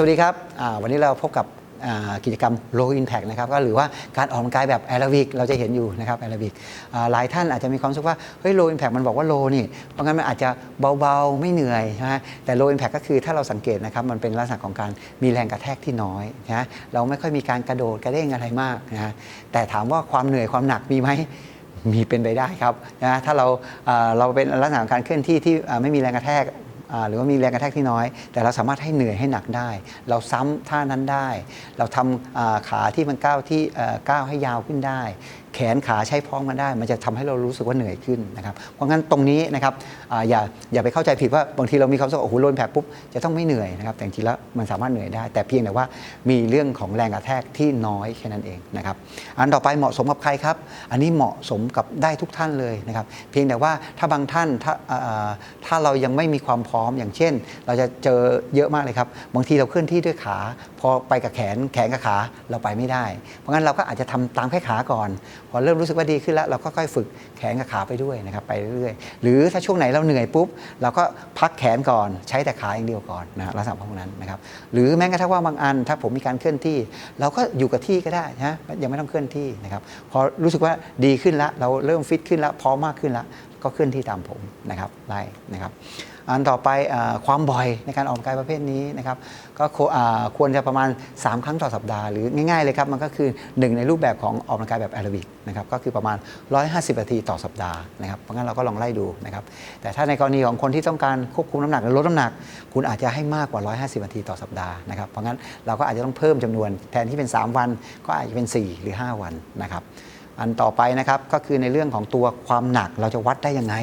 สวัสดีครับวันนี้เราพบกับกิจกรรม Low Impact นะครับก็หรือว่าการออกกำลังกายแบบแอโรบิกเราจะเห็นอยู่นะครับแอโรบิกหลายท่านอาจจะมีความรู้สึกว่าเฮ้ย Low Impact มันบอกว่า Low นี่เพราะงั้นมันอาจจะเบาๆ ไม่เหนื่อยนะฮะแต่ Low Impact ก็คือถ้าเราสังเกตนะครับมันเป็นลักษณะของการมีแรงกระแทกที่น้อยนะเราไม่ค่อยมีการกระโดดกระเด้งอะไรมากนะฮะแต่ถามว่าความเหนื่อยความหนักมีไหมมีเป็นไปได้ครับนะถ้าเราเราเป็นลักษณะของการเคลื่อนที่ที่ไม่มีแรงกระแทก หรือว่ามีแรงกระแทกที่น้อย แต่เราสามารถให้เหนื่อยให้หนักได้ เราซ้ำท่านั้นได้ เราทำอ่าขาที่มันก้าวที่ก้าวให้ยาวขึ้นได้ แขนขาใช้พ้อมกันได้ มันจะทำให้เรารู้สึกว่าเหนื่อยขึ้นนะครับเพราะงั้นตรงนี้นะครับออย่าอย่าไปเข้าใจผิดว่าบางทีเรามีความรู้สึกโอ้โหโลนแผลปุ๊บจะต้องไม่เหนื่อยนะครับแต่จริงๆแล้วมันสามารถเหนื่อยได้ แต่เพียงแต่ว่ามีเรื่องของแรงกระแทกที่น้อยแค่นั้นเองนะครับอันต่อไปเหมาะสมกับใครครับ อันนี้เหมาะสมกับได้ทุกท่านเลยนะครับเพียงแต่ว่าถ้าบางท่านถ้าถ้าเรายังไม่มีความพร้อม อย่างเช่น เราจะเจอเยอะมากเลยครับบางทีเราเคลื่อนที่ด้วยขาพอไปกับแขนแขนกับขาเราไปไม่ได้ เพราะงั้นเราก็อาจจะทำตามแค่ขาก่อน พอเริ่มรู้สึกว่าดีขึ้นแล้วเราก็ค่อยฝึกแขนกับขาไปด้วยนะครับไปเรื่อยๆ หรือถ้าช่วงไหนเราเหนื่อยปุ๊บเราก็พักแขนก่อนใช้แต่ขาอย่างเดียวก่อนนะฮะลักษณะพวกนั้นนะครับหรือแม้กระทั่งว่าบางอัน ถ้าผมมีการเคลื่อนที่ เราก็อยู่กับที่ก็ได้นะยังไม่ต้องเคลื่อนที่นะครับพอรู้สึกว่าดีขึ้นแล้วเราเริ่มฟิตขึ้นแล้วพร้อมมากขึ้นแล้วก็เคลื่อนที่ตามผมนะครับไล่นะครับ อันต่อไปอความบ่อยในการออกกำลังกายประเภทนี้นะครับก็ควรจะประมาณ 3 ครั้งต่อสัปดาห์ หรือง่ายๆเลยครับมันก็คือ 1 ในรูปแบบของออกกำลังกายแบบแอโรบิกนะครับก็คือประมาณ 150 นาทีต่อสัปดาห์นะครับเพราะงั้นเราก็ลองไล่ดูนะครับแต่ถ้าในกรณีของคนที่ต้องการควบคุมน้ำหนักหรือลดน้ำหนัก คุณอาจจะให้มากกว่า 150 นาทีต่อสัปดาห์นะครับเพราะงั้นเราก็อาจจะต้องเพิ่มจำนวนแทนที่เป็น 3 วัน ก็อาจจะเป็น 4 หรือ 5 วันนะครับอันต่อไปนะครับก็คือในเรื่องของตัวความหนักเราจะวัดได้ยังไง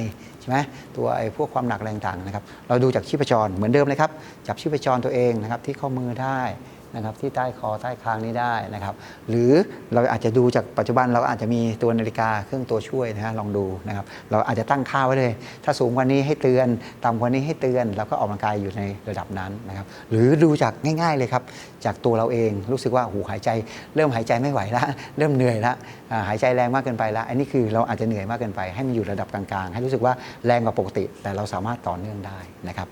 ช่ไหมตัวไอ้พวกความหนักแรงต่างๆนะครับ เราดูจากชีพจรเหมือนเดิมเลยครับ จับชีพจรตัวเองนะครับที่ข้อมือได้ นะครับที่ใต้คอใต้คางนี้ได้นะครับ หรือเราอาจจะดูจากปัจจุบันเราอาจจะมีตัวนาฬิกาเครื่องตัวช่วยนะฮะลองดูนะครับเราอาจจะตั้งค่าไว้เลย ถ้าสูงกว่านี้ให้เตือนต่ำกว่านี้ให้เตือนแล้วก็ออกกำลังกายอยู่ในระดับนั้นนะครับหรือดูจากง่ายๆเลยครับจากตัวเราเองรู้สึกว่าหูหายใจ เริ่มหายใจไม่ไหวแล้วเริ่มเหนื่อยแล้วหายใจแรงมากเกินไปล้วอันนี้คือเราอาจจะเหนื่อยมากเกินไป ให้มันอยู่ระดับกลางๆ ให้รู้สึกว่าแรงกว่าปกติ แต่เราสามารถต่อเนื่องได้นะครับ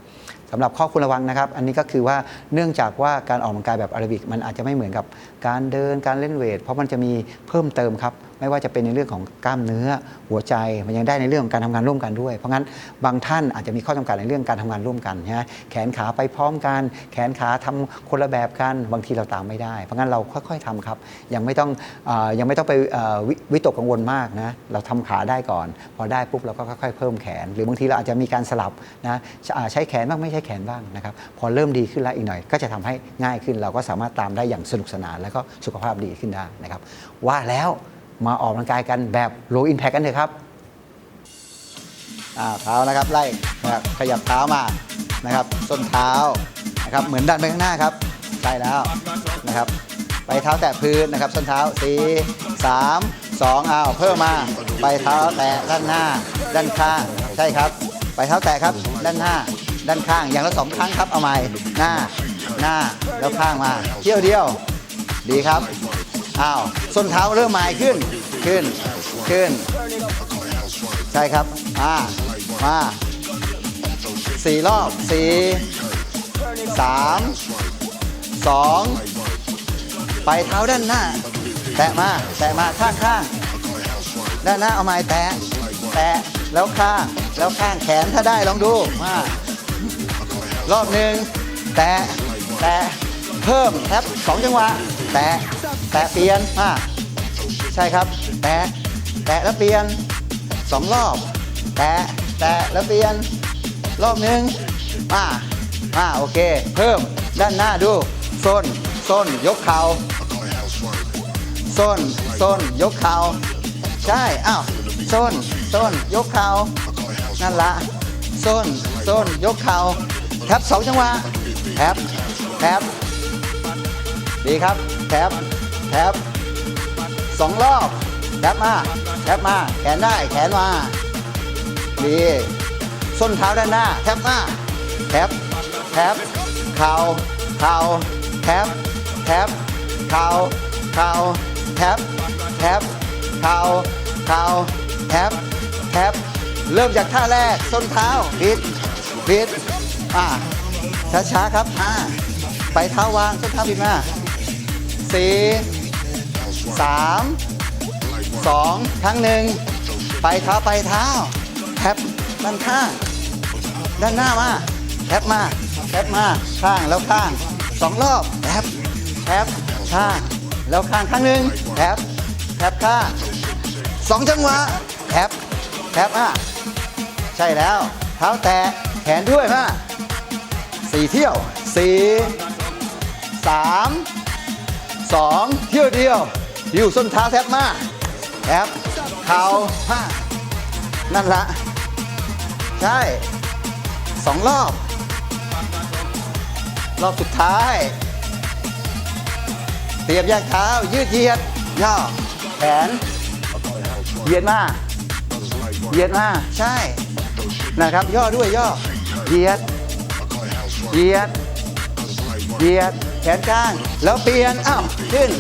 สำหรับข้อควรระวังนะครับ อันนี้ก็คือว่าเนื่องจากว่าการออกกำลังกายแบบอารบิกมันอาจจะไม่เหมือนกับการเดินการเล่นเวท เพราะมันจะมีเพิ่มเติมครับไม่ว่าจะเป็นในเรื่องของกล้ามเนื้อหัวใจมันยังได้ในเรื่องของการทำงานร่วมกันด้วย เพราะงั้นบางท่านอาจจะมีข้อจำกัดในเรื่องการทำงานร่วมกันนะแขนขาไปพร้อมกัน แขนขาทำคนละแบบกันบางทีเราตามไม่ได้ เพราะงั้นเราค่อย ๆทำครับ ยังไม่ต้องอยังไม่ต้องไปวิวิตกกังวลมากนะเราทำขาได้ก่อน พอได้ปุ๊บเราก็ค่อยๆเพิ่มแขน หรือบางทีเราอาจจะมีการสลับนะใช้แขนบ้างไม่ใช้แขนบ้างนะครับพอเริ่มดีขึ้นแล้วอีกหน่อย ก็จะทำให้ง่ายขึ้นเราก็สามารถตามได้อย่างสนุกสนาน แล้วก็สุขภาพดีขึ้นได้นะครับว่าแล้ว มาออกกำลังกายกันแบบ low impact กันเถอะครับอ่าเท้านะครับไล่นะครับขยับเท้ามานะครับส้นเท้านะครับเหมือนดันไปข้างหน้าครับใช่แล้วนะครับ ไปเท้าแตะพื้นนะครับ ส้นเท้าสี่สามสองเอาเพิ่มมา ไปเท้าแตะด้านหน้า ด้านข้าง ใช่ครับ ไปเท้าแตะครับด้านหน้า ด้านข้างอย่างละสองครั้งครับเอาใหม่หน้าหน้าแล้วข้างมาเที่ยวเดียว ดีครับ อ้าวส้นเท้าเริ่มหมายขึ้นขึ้นขึ้น ใช่ครับมามาสี่รอบสี่สามสองไปเท้าด้านหน้า แตะมาแตะมาข้างข้างด้านหน้าเอาไม้แตะแตะแล้วข้างแล้วข้างแขนถ้าได้ลองดูมารอบหนึ่งแตะแตะเพิ่มแท็บสองจังหวะ แตะ แตะเปลี่ยนมาใช่ครับ แตะแตะแล้วเปลี่ยนสองรอบ แตะแตะแล้วเปลี่ยน รอบหนึ่งมามาโอเค เพิ่มด้านหน้าดูส้นส้นยกเข่าส้นส้นยกเข่าใช่อ้าวส้นส้นยกเข่านั่นละส้นส้นยกเข่าแท็บสองจังหวะแท็บแท็บดีครับแท็บ แท็บสองรอบแท็บมาแท็บมาแขนได้แขนมาดีส้นเท้าด้านหน้า แท็บมาแท็บแท็บเข่าเข่าแท็บแท็บเข่าเข่าแท็บแท็บเข่าเข่าแท็บแท็บเริ่มจากท่าแรกส้นเท้าบิดบิดอ่าช้าๆครับห้าไปเท้าวางส้นเท้าบิดมาสี่ สามสองครั้งหนึ่งไปเท้าไปเท้าแท็บด้านข้าง ด้านหน้ามาแท็บมาแท็บมาข้างแล้วข้างสองรอบแท็บแท็บข้างแล้วข้างครั้งหนึ่งแท็บแท็บข้างสองจังหวะแท็บแท็บอะใช่แล้ว เท้าแตะแขนด้วยมาสี่เที่ยวสี่สามสองเที่ยวเดียว อยู่ส้นเท้าแทบมาแท็บเข่าห้านั่นละ ใช่สองรอบ รอบสุดท้าย เตรียมแยกเท้า ยืดเหยียด ย่อ แขน เหยียดมา เหยียดมา ใช่ นะครับ ย่อด้วยย่อ เหยียด เหยียด เหยียด แขนกลาง แล้วเปลี่ยน อ้าว ขึ้น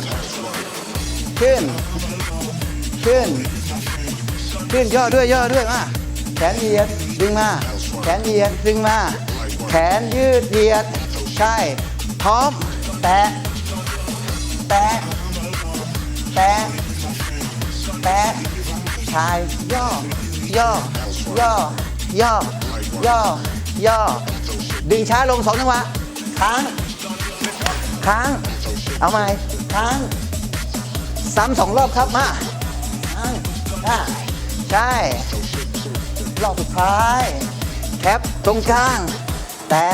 ขึ้น ขึ้น ขึ้นย่อด้วยย่อด้วยมาแขนเหยียดดึงมา แขนเหยียดดึงมา แขนยืดเหยียดใช่พร้อมแตะแตะแตะแตะชายย่อย่อย่อย่อย่อย่อดึงช้าลงสองจังหวะค้างค้างเอาใหม่ค้าง ซ้ำสองรอบครับมาค้างอ่าใช่ รอบสุดท้าย แคปตรงกลาง แตะ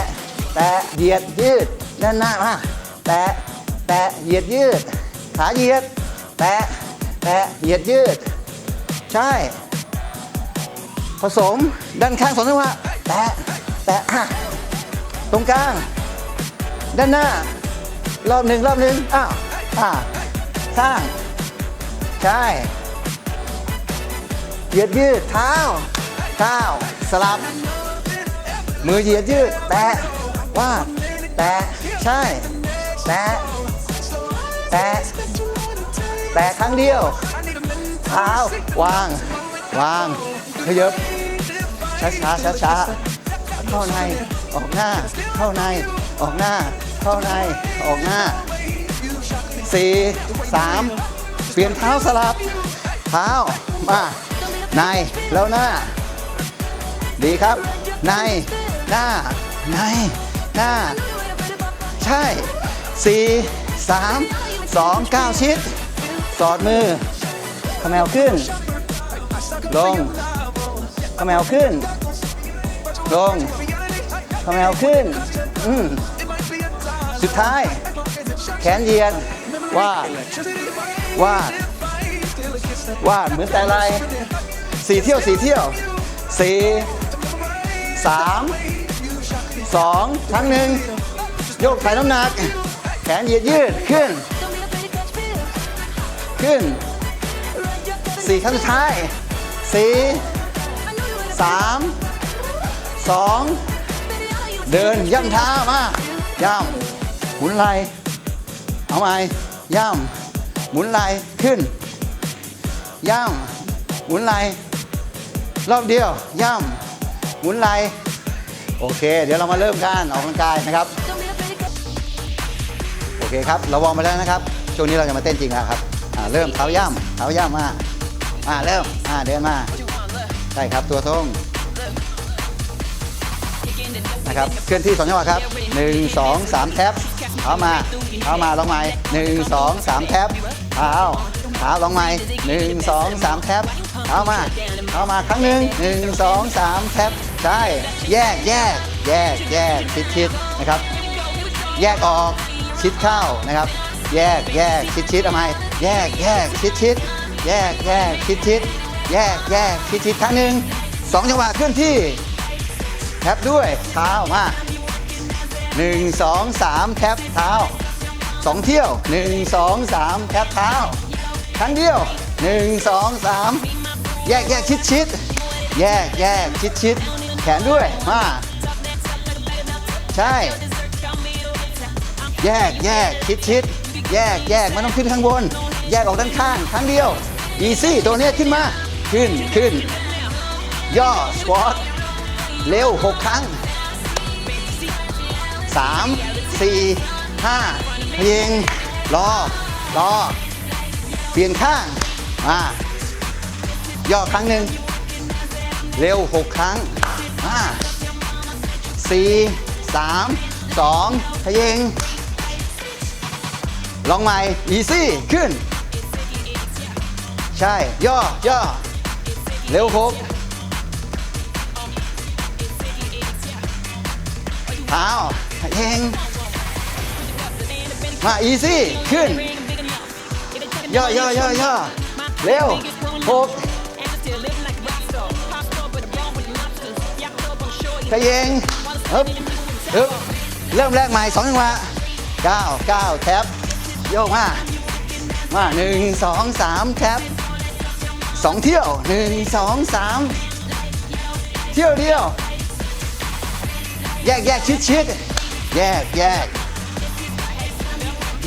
แตะ เหยียดยืด ด้านหน้ามาแตะ แตะ เหยียดยืด ขาเหยียด แตะ แตะ เหยียดยืด ใช่ ผสม ด้านข้างสองจังหวะแตะ แตะตรงกลาง ด้านหน้ารอบหนึ่งรอบหนึ่งอ้าวอ่าข้าง ใช่เหยียดยืดเท้าก้าสลับ มือเหยียดยืด แตะวาดแตะใช่ แตะแตะแตะครั้งเดียวเท้าวาง วางขยับช้าช้าช้าช้าเข้าในออกหน้า เข้าในออกหน้า เข้าในออกหน้าสี่สาม เปลี่ยนเท้าสลับ เท้า มา ใน แล้วหน้า ดีครับ ใน หน้า ใน หน้า ใช่สี่สามสองเก้าชิด สอดมือขมแมวขึ้น ลงขมแมวขึ้น ลงขมแมวขึ้น อืมสุดท้าย แขนเหยียดวา วาดวาดเหมือนแต่ไรสี่เที่ยวสี่เที่ยวสี่สามสองครั้งหนึ่งโยกถ่ายน้ำหนัก แขนเหยียดยืดขึ้น ขึ้นสี่ครั้งสุดท้ายสี่สามสองเดินย่ำเท้ามาย่ำหุนไหลเอาไหมย่ำ หมุนไหลขึ้น ย่ำหมุนไหลรอบเดียว ย่ำหมุนไหลโอเค เดี๋ยวเรามาเริ่มการออกกำลังกายนะครับ โอเคครับ เราวอร์มไปแล้วนะครับ ช่วงนี้เราจะมาเต้นจริงแล้วครับเริ่มเท้าย่ำเท้าย่ำมาอ่าเริ่มอ่าเดินมาใช่ครับตัวทงนะครับเคลื่อนที่สองจังหวะครับหนึ่งสองสามแท็บเท้ามาเท้ามาลองใหม่หนึ่งสองสามแท็บ เท้าเท้าลองใหม่หนึ่งสองสามแท็บเท้ามาเท้ามาครั้งหนึ่งหนึ่งสองสามแท็บใช่แยกแยกแยกแยกชิดชิดนะครับ แยกออกชิดเข้านะครับ แยกแยกชิดชิดทำไมแยกแยกชิดชิดแยกแยกชิดชิดแยกแยกชิดชิดครั้งหนึ่งสองจังหวะเคลื่อนที่แท็บด้วยเท้ามาหนึ่งสองสามแท็บเท้า สองเที่ยวหนึ่งสองสามแทบเท้าครั้งเดียวหนึ่งสองสามแยกแยกชิดชิดแยกแยกชิดชิดแขนด้วยมาใช่ แยกแยกชิดชิดแยกแยกไม่ต้องขึ้นข้างบน แยกออกด้านข้างครั้งเดียวอีซี่ตัวนี้ขึ้นมาขึ้นขึ้น ย่อสควอตเร็วหกครั้งสามสี่ห้า พยิงรอรอเปลี่ยนข้างมาย่อครั้งหนึ่งเร็วหกครั้งห้าสี่สามสองพยิงลองใหม่ อีซี่ ขึ้น ใช่ ย่อย่อ เร็วหกเท้าเฮง มาอีซี่ขึ้น ย่อย่อย่อย่อเร็วหกขยงฮึบฮึบเริ่มแรกใหม่สองจังหวะเก้าเก้าแท็บโยกมามาหนึ่งสองสามแท็บสองเที่ยวหนึ่งสองสามเที่ยวเดียว แยกแยกชิดชิดแยกแยก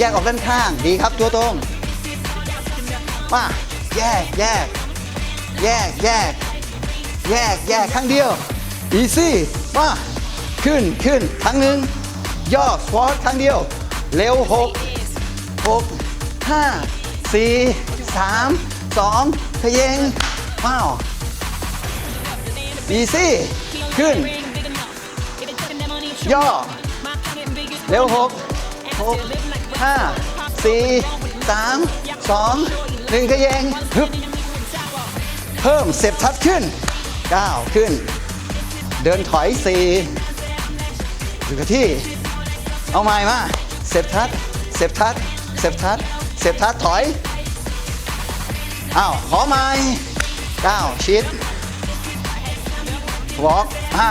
ยกออกด้านข้างดีครับตัวตรงมาแยกแยกแยกแยกแยกแยกครั้งเดียวอีซี่มาขึ้นขึ้นครั้งหนึ่งย่อสควอตครั้งเดียว เร็วหกหกห้าสี่สามสองขยงว้าวอีซี่ขึ้น ย่อ เร็วหกหก ห้าสี่สามสองหนึ่งขยงฮึบเพิ่มเสพทัดขึ้นก้าวขึ้น เดินถอยสี่อยู่กับที่ เอาไม้มาเสพทัดเสพทัดเสพทัดเสพทัดถอยอ้าวขอไม้ก้าชิดวอล์กห้า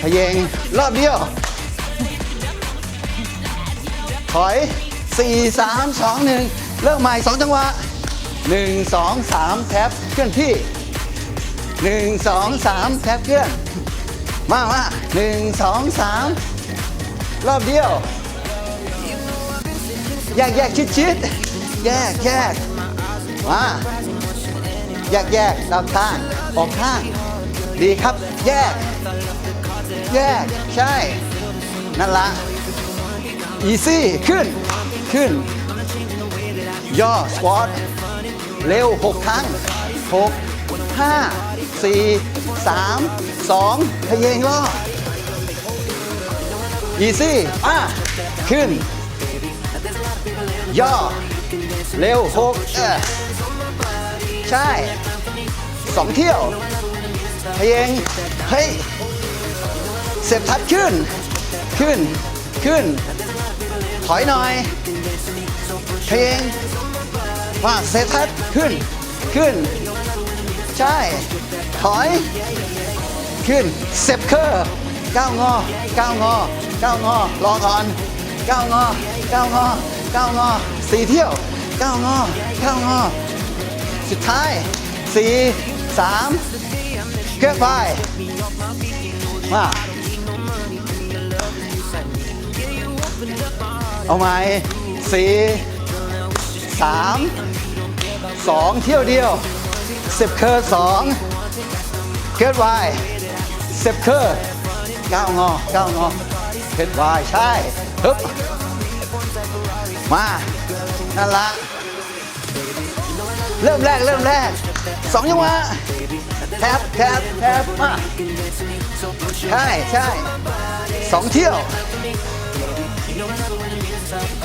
พยงรอบเดียว ถอย 4 3 2 1 เริ่มใหม่ 2 จังหวะ 1 2 3 แท็บเคลื่อนที่ 1 2 3 แท็บเคลื่อน มามา1 2 3 รอบเดียว แยกแยกชิดชิดแยกแยกมาแยกแยกดาวข้างออกข้าง ดีครับ แยก แยก ใช่ นั่นละ อีซี่ขึ้น ขึ้น ย่อสควอตเร็ว 6 ครั้ง 6 5 4 3 2ทะเยงล้ออีซี่อะขึ้น ย่อ เร็ว6เออใช่สองเที่ยวทะเยงเฮ้ยเสพทัดขึ้น ขึ้น ขึ้น ถอยหน่อยเพลงว่าเซทัสขึ้น ขึ้น ใช่ ถอย ขึ้นเซฟเคอร์ก้าวงอก้าวงอก้าวงอรอก่อนก้าวงอก้าวงอก้าวงอสี่เที่ยวก้าวงอก้าวงอสุดท้ายสี่สามเกิดไปมา เอาไหมสี่สามสองเที่ยวเดียวสิบเคอร์สองเกิดไวสิบเคอร์ก้างอเก้างอเกิดไวใช่ฮึบมานั่นละเริ่มแรกเริ่มแรกสองจังวะแทบแทบแทบมาใช่ใช่สองเที่ยว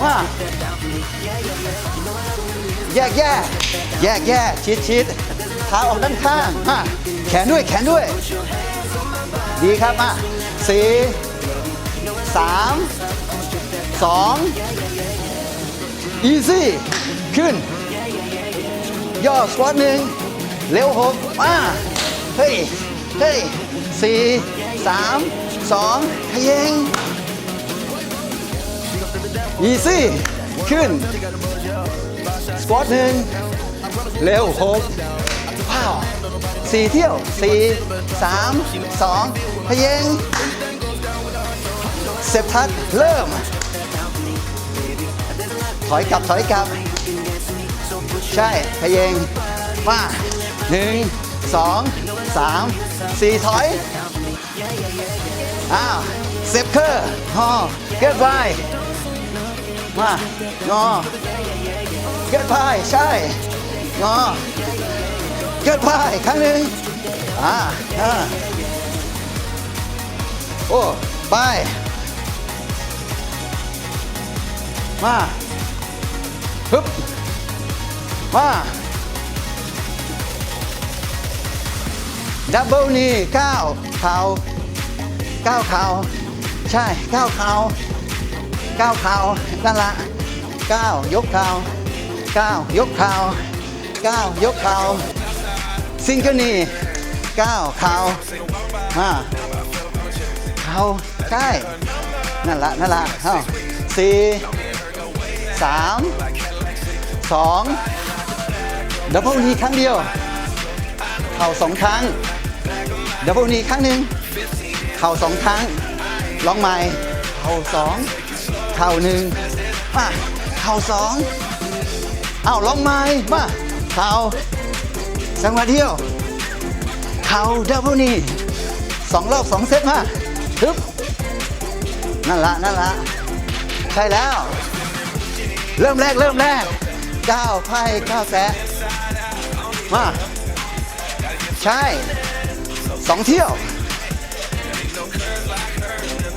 ว่าแยกแยกแยกแยกชิดชิดเท้าออกด้านข้างอะแขนด้วยแขนด้วย ดีครับอะสี่สามสองอีซี่ขึ้น ย่อสควอตหนึ่งเร็วหกมาเฮ้ยเฮ้ยสี่สามสองขยง อีซี่ขึ้น สควอตหนึ่งเร็วหกว้าวสี่เที่ยวสี่สามสองพยงเซฟทัดเริ่ม ถอยกลับถอยกลับ ใช่พยงมาหนึ่งสองสามสี่ถอยอ้าวเซฟเคอร์ฮอเกิดไว มางอเกิดพายใช่งอเกิดพายครั้งหนึ่งอ่าอ่าโอ้ไปมาฮึบมาดับเบิลนี่ก้าวเข่าก้าวเข่าใช่ก้าวเข่า ก้าวเข่านั่นละก้าวยกเข่าก้าวยกเข่าก้าวยกเข่าซิงเกิลนี่ก้าวเข่ามาเข่าใช่นั่นละนั่นละเอ้าสี่สามสองดับเบิลนีครั้งเดียว เข่าสองครั้งดับเบิลนีครั้งหนึ่งเข่าสองครั้งลองใหม่เข่าสอง เข่าหนึ่งมาเข่าสองเอาลองใหม่มาเข่าจังหวะเดียว เข่าดับเบิลนีสองรอบสองเซตมาฮึบนั่นละนั่นละใช่แล้ว เริ่มแรกเริ่มแรกก้าวไพ่ก้าวแซะมาใช่สองเที่ยว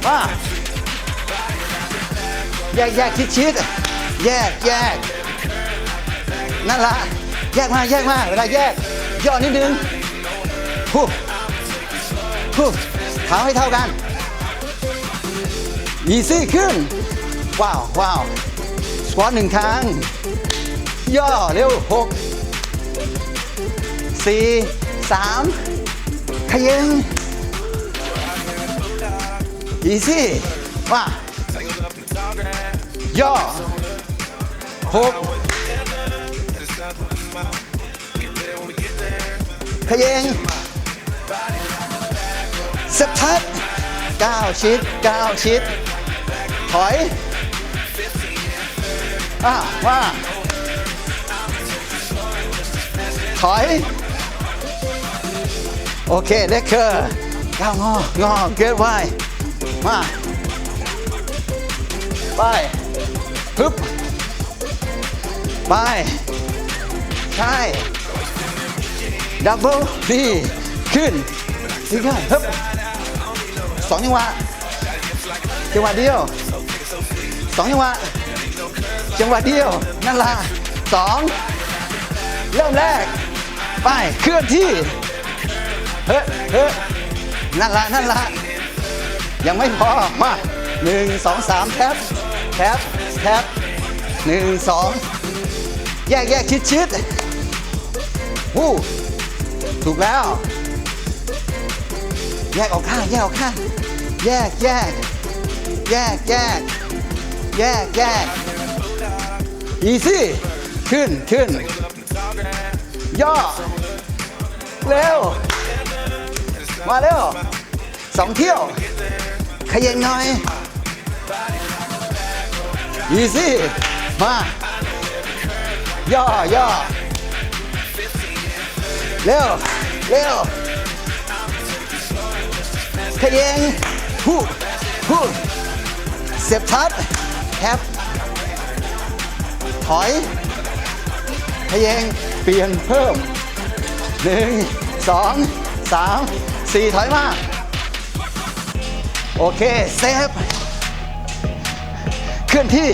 มา แยกแยกชิดชิดแยกแยกนั่นละแยกมาแยกมาเวลาแยกย่อนิดนึงฮู้ฮู้เท้าให้เท่ากันอีซี่ขึ้น ว้าวว้าวสควอตหนึ่งครั้ง ย่อเร็วหกสี่สามขยิงอีซี่ว่า ย่อหกขยิงเซปทัดเก้าชิดเก้าชิด ถอยอ่าว่า ถอย โอเคเด็กเคอร์ก้าวงองอเกิดไว้มา ไป ฮึบไป ใช่ ดับเบิลดี ขึ้นดีขึ้นฮึบสองจังหวะจังหวะเดียวสองจังหวะจังหวะเดียว นั่นละสองเริ่มแรก ไป เคลื่อนที่ เฮ้ยเฮ้ยนั่นละนั่นละยังไม่พอ มาหนึ่งสองสามแท็บแท็บ แท็บหนึ่งสองแยกแยกชิดชิดวู้ถูกแล้ว แยกออกข้าง แยกออกข้าง แยกแยก แยกแยก แยกแยกอีซี่ขึ้นขึ้น ย่อ เร็ว มาเร็วสองเที่ยว ขยันหน่อย อีซี่มา ย่อย่อเร็ว เร็วขยันฮู้ฮู้เสียบทัดแฮปถอยขยันเปลี่ยนเพิ่มหนึ่งสองสามสี่ถอยมา โอเค เซฟ ลื่อนที่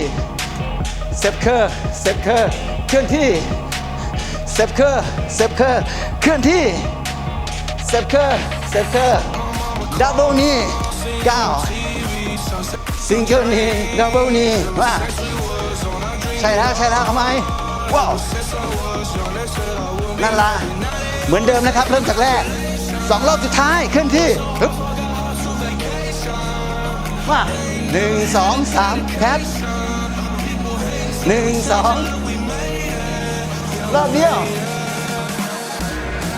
เซฟเคอร์เซฟเคอร์เคลื่อนที่เซฟเคอร์เซฟเคอร์เคลื่อนที่เซฟเคอร์เซฟเคอร์ดับเบิลนี่เก้าซิงเกิลนี่ดับเบิลนี่มาใช่แล้วใช่แล้วทำไมว้าวนั่นละเหมือนเดิมนะครับ เริ่มจากแรกสองรอบสุดท้ายเคลื่อนที่มา หนึ่งสองสามแคปหนึ่งสองรอบเดียว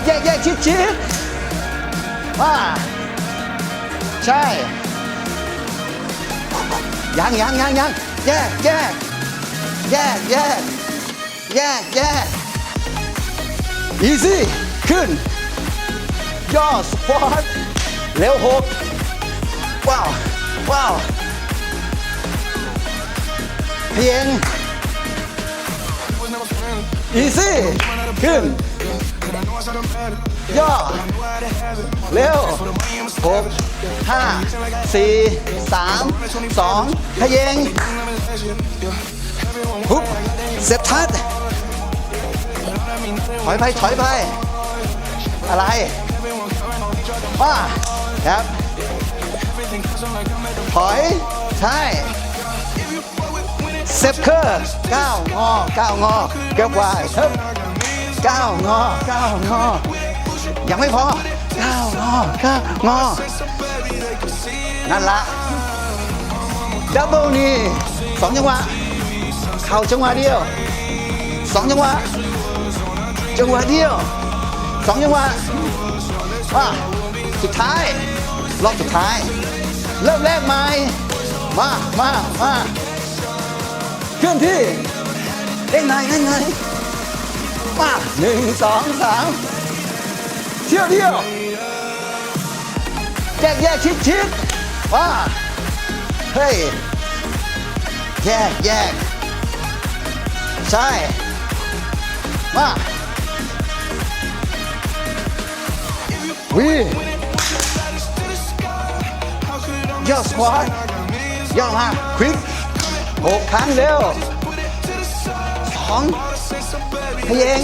แยกแยกชิดชิดมาใช่ยังยังยังยังแยกแยกแยกแยกแยกแยกอีซี่ขึ้นย่อสปอร์ตเร็วหกว้าว ว้าว เพียงอีซี่ขึ้นย่อเร็วหกห้าสี่สามสองขยงฮุบเสร็จทัดถอยไปถอยไป อะไรว่าครับถอย ใช่ เซฟเคอร์ก้าวงอก้าวงอเกือบวายเฮ้ยก้าวงอก้าวงอยังไม่พอก้าวงอก้าวงอนั่นละดับเบิลนี่สองจังหวะเข่าจังหวะเดียวสองจังหวะจังหวะเดียวสองจังหวะว่าสุดท้ายรอบสุดท้าย เริ่มแรกใหม่มามามา เคลื่อนที่เล่นไงเล่นไงมาหนึ่งสองสามเที่ยวเที่ยวแยกแยกชิดชิดว่าเฮ้ยแยกแยกใช่มาวีย่อสควอตย่อมาควิก หกครั้งเร็วสองขยง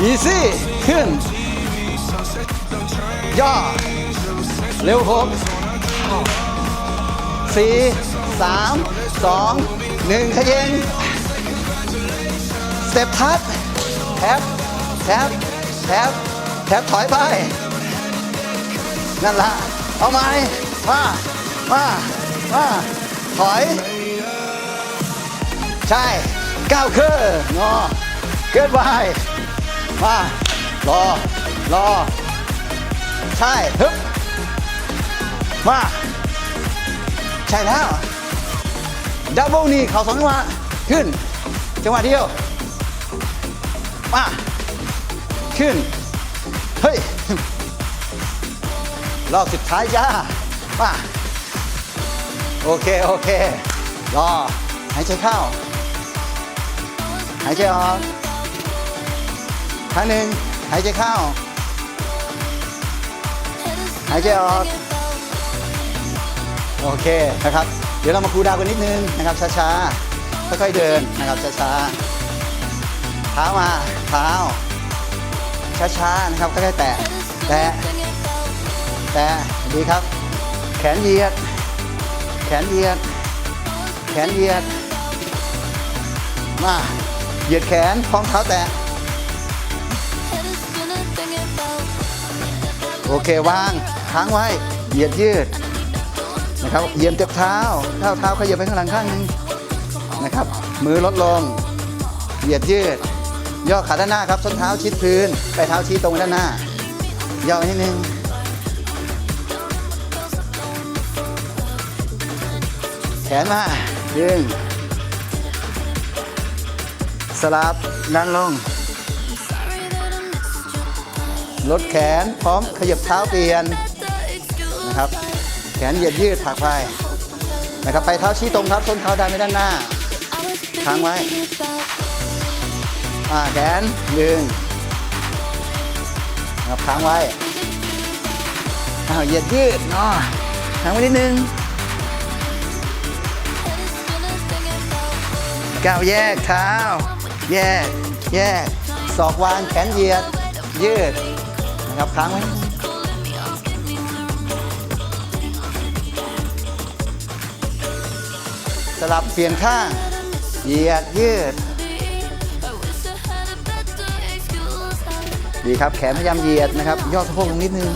อีซี่ขึ้น ย่อ เร็วหกสี่สามสองหนึ่งขยงสเต็ปทัดแทบแทบแทบแทบถอยไปนั่นละเอาไหมมามา มาถอย ใช่ก้าวคืองอเกิดไวมารอรอ ใช่ฮึบมา ใช่แล้วดับเบิลนี่เข่าสองจังหวะขึ้น จังหวะเดียว มา ขึ้น เฮ้ย รอบสุดท้ายจ้า มา โอเค โอเค รอ หายใจเข้า หายใจออกครั้งหนึ่งหายใจเข้า หายใจออก โอเคนะครับ เดี๋ยวเรามาคูดาวกันนิดนึงนะครับ ช้าๆ ค่อยๆเดินนะครับช้าๆ เท้ามา เท้า ช้าๆ นะครับค่อยๆแตะ แตะ แตะ ดีครับ แขนเหยียด แขนเหยียด แขนเหยียด มา เหยียดแขนพร้อมเท้าแตะ โอเควางค้างไว้ เหยียดยืด นะครับ เหยียบเจ็บเท้า เท้าเท้าขยับไปข้างหลังข้างหนึงนะครับ มือลดลง เหยียดยืด ย่อขาด้านหน้าครับ ส้นเท้าชิดพื้น ไปเท้าชี้ตรงด้านหน้า ย่อนิดนึง แขนมาดึง สลับดันลง ลดแขนพร้อมขยับเท้าเปลี่ยนนะครับ แขนเหยียดยืดถักไปนะครับไปเท้าชี้ตรงครับส้นเท้าดันไปด้านหน้าค้างไว้อ่าแขนดึงนะครับค้างไว้อ้าวเหยียดยืดเนาะค้างไว้นิดนึง ก้าวแยกเท้า แยก แยก ศอกวางแขนเหยียด ยืด นะครับค้างไว้สลับเปลี่ยนข้าง เหยียดยืด ดีครับ แขนพยายามเหยียดนะครับ ย่อสะโพกลงนิดนึง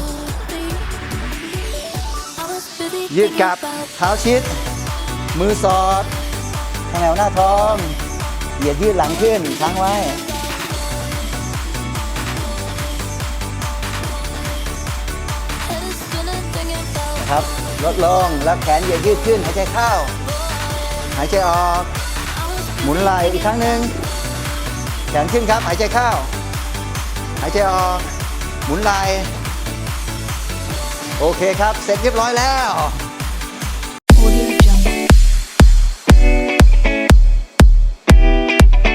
ยืดกลับ เท้าชิด มือสอด ข้างแนวหน้าท้อง เหยียดยืดหลังขึ้นค้างไว้นะครับ ลดลง แล้วแขนเหยียดยืดขึ้น หายใจเข้า หายใจออก หมุนไหล่อีกครั้งหนึ่งแขนขึ้นครับ หายใจเข้า หายใจออก หมุนไหล่โอเคครับ เสร็จเรียบร้อยแล้ว